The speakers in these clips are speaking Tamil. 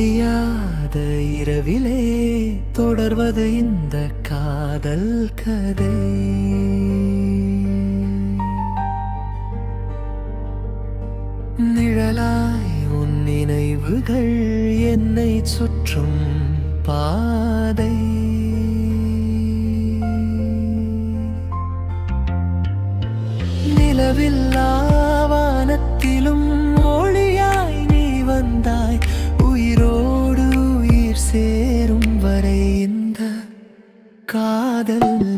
விடியாத இரவிலே தொடர்வது இந்த காதல் கதை. நிழலாய் உன் நினைவுகள் என்னை சுற்றும் பாதை. நிலவில்லாவானத்திலும் சேரும் வரை இந்த காதல்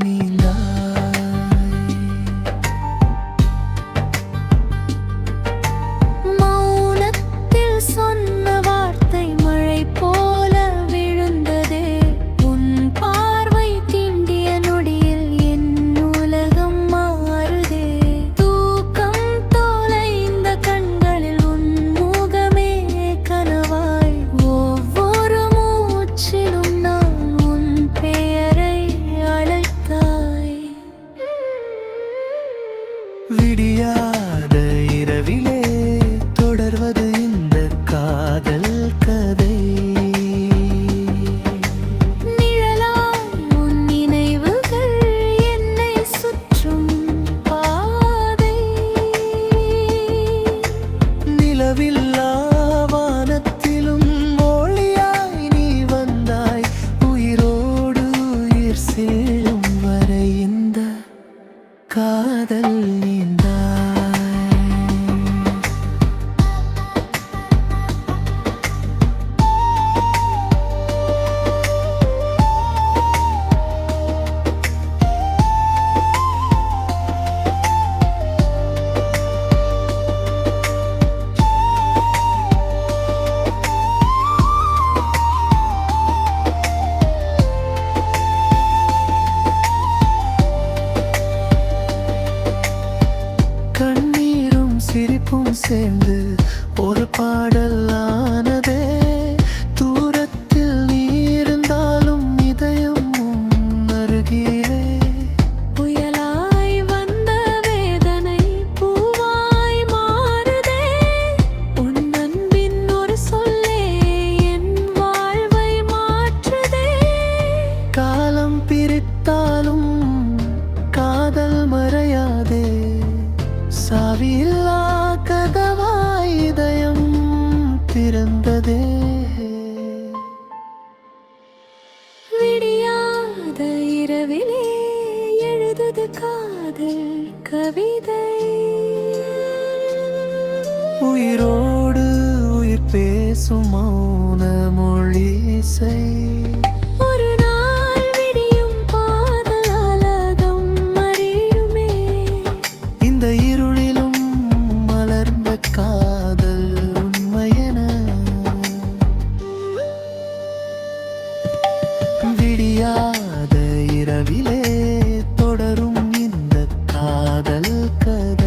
காதல் நீந்த சிரிப்பும் சேர்ந்து ஒரு பாடல் காத்திருந்ததே விடியாத இரவிலே எழுதுது காதல் கவிதை. உயிரோடு உயிர் பேசும் மௌன மொழி செய் முடியாத இரவிலே தொடரும் இந்த காதல் கதை.